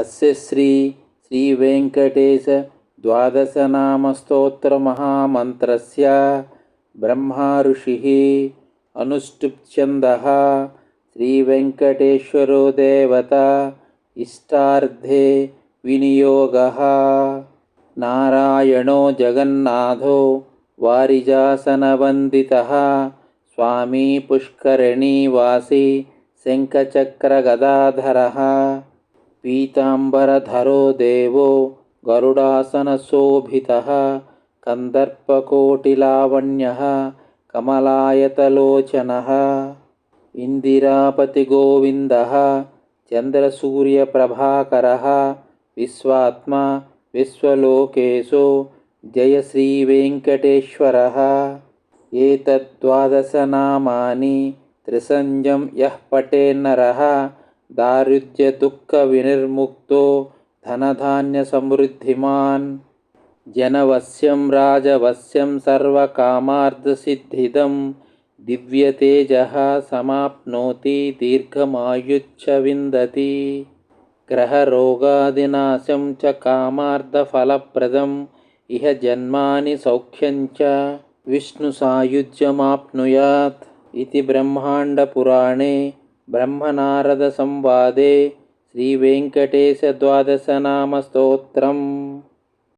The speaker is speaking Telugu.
अस्य श्री श्रीवेङ्कटेश द्वादशनामस्तोत्रमहामन्त्रस्य ब्रह्मा ऋषिः अनुष्टुप्छन्दः श्रीवेङ्कटेश्वरो देवता इष्टार्थे विनियोगः नारायणो जगन्नाथो वारिजासनवन्दितः स्वामी पुष्करणीवासी शङ्खचक्रगदाधरः पीताम्बरधरो देवो गरुडासनशोभितः कन्दर्पकोटिलावण्यः कमलायतलोचनः इन्दिरापतिगोविन्दः चन्द्रसूर्यप्रभाकरः विश्वात्मा विश्वलोकेशो जय श्रीवेङ्कटेश्वरः एतद्वादशनामानि त्रिसञ्जं यः దారిద్ర్య దుఃఖ వినిర్ముక్తో ధనధాన్య సమృద్ధిమాన్. జనవశ్యం రాజవశ్యం సర్వకామార్థసిద్ధిదం దివ్యతేజ సమాప్నోతి దీర్ఘమాయుచ్చ విందతి గ్రహరోగాదినాశం చ కామార్థఫలప్రదం ఇహ జన్మాని సౌఖ్యం చ విష్ణుసాయుజ్యమాప్నుయాత్ ఇది బ్రహ్మాండపురాణే ब्रह्मनारदसंवादे श्रीवेङ्कटेशद्वादशनामस्तोत्रम्